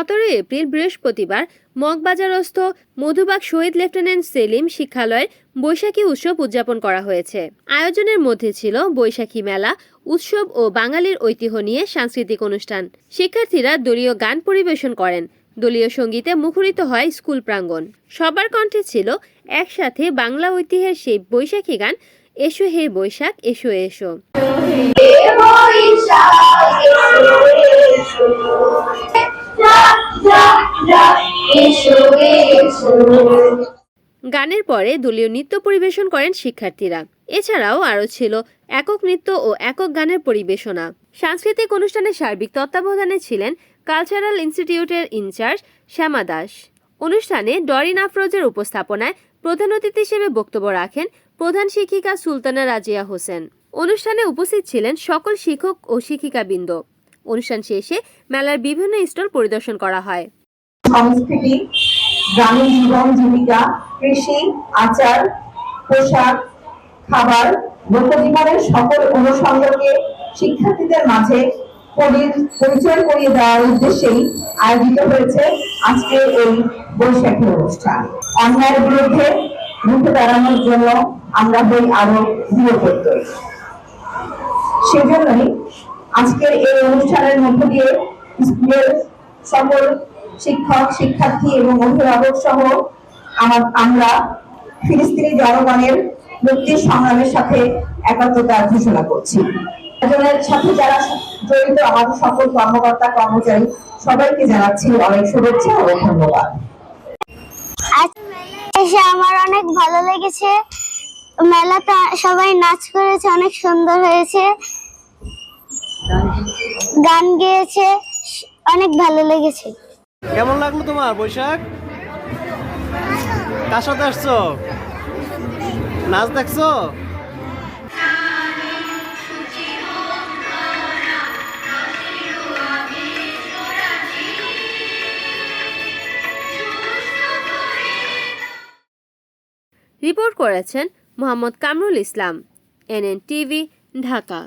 সতেরোই এপ্রিল বৃহস্পতিবার মগবাজারস্থ মধুবাগ শহীদ লেফটেন্যান্ট সেলিম শিক্ষালয়ের বৈশাখী উৎসব উদযাপন করা হয়েছে। আয়োজনের মধ্যে ছিল বৈশাখী মেলা, উৎসব ও বাঙালির ঐতিহ্য নিয়ে সাংস্কৃতিক অনুষ্ঠান। শিক্ষার্থীরা দলীয় গান পরিবেশন করেন। দলীয় সঙ্গীতে মুখরিত হয় স্কুল প্রাঙ্গণ। সবার কণ্ঠে ছিল, একসাথে বাংলা ঐতিহ্যের সেই বৈশাখী গান, এসো হে বৈশাখ, এসো এসো। গানের পরে দলীয় নৃত্য পরিবেশন করেন শিক্ষার্থীরা। এছাড়াও আরও ছিল একক নৃত্য ও একক গানের পরিবেশনা। সাংস্কৃতিক অনুষ্ঠানে সার্বিক তত্ত্বাবধানে ছিলেন কালচারাল ইনস্টিটিউটের ইনচার্জ শ্যামা দাস। অনুষ্ঠানে ডরিন আফরোজের উপস্থাপনায় প্রধান অতিথি হিসেবে বক্তব্য রাখেন প্রধান শিক্ষিকা সুলতানা রাজিয়া হোসেন। অনুষ্ঠানে উপস্থিত ছিলেন সকল শিক্ষক ও শিক্ষিকাবৃন্দ। অনুষ্ঠান শেষে মেলার বিভিন্ন স্টল পরিদর্শন করা হয়। সংস্কৃতি, গ্রামীণ জীবন, জীবিকা, কৃষি, আচার, পোশাক, খাবার লোকজীবনের সকল অনুষঙ্গকে শিক্ষার্থীদের মাঝে পরিচয় করিয়ে দেওয়ার উদ্দেশ্যেই আয়োজিত হয়েছে আজকে এই বৈশাখী অনুষ্ঠান। অন্যায়ের বিরুদ্ধে রুখে দাঁড়ানোর জন্য আমরা হই আরও দৃঢ়প্রত্যয়। সেজন্যই আজকের এই অনুষ্ঠানের মধ্য দিয়ে স্কুলের সকল শিক্ষক, শিক্ষার্থী এবং অভিভাবক সহ আমরা ফিলিস্তিনি জনগণের মুক্তির সংগ্রামের সাথে একাত্মতা ঘোষণা করছি। সাথে যারা জড়িত আমাদের সকল কর্মকর্তা, কর্মচারী, সবাইকে জানাচ্ছি অনেক শুভেচ্ছা ও ধন্যবাদ। আমার অনেক ভালো লেগেছে। মেলাতে সবাই নাচ করেছে, অনেক সুন্দর হয়েছে। গান গেয়েছে অনেক ভালো লেগেছে। কেমন লাগল তোমার বৈশাখ? কার সাথে আসছো? নাচ দেখছ? রিপোর্ট করেছেন Mohammad Kamrul Islam N N TV Dhaka.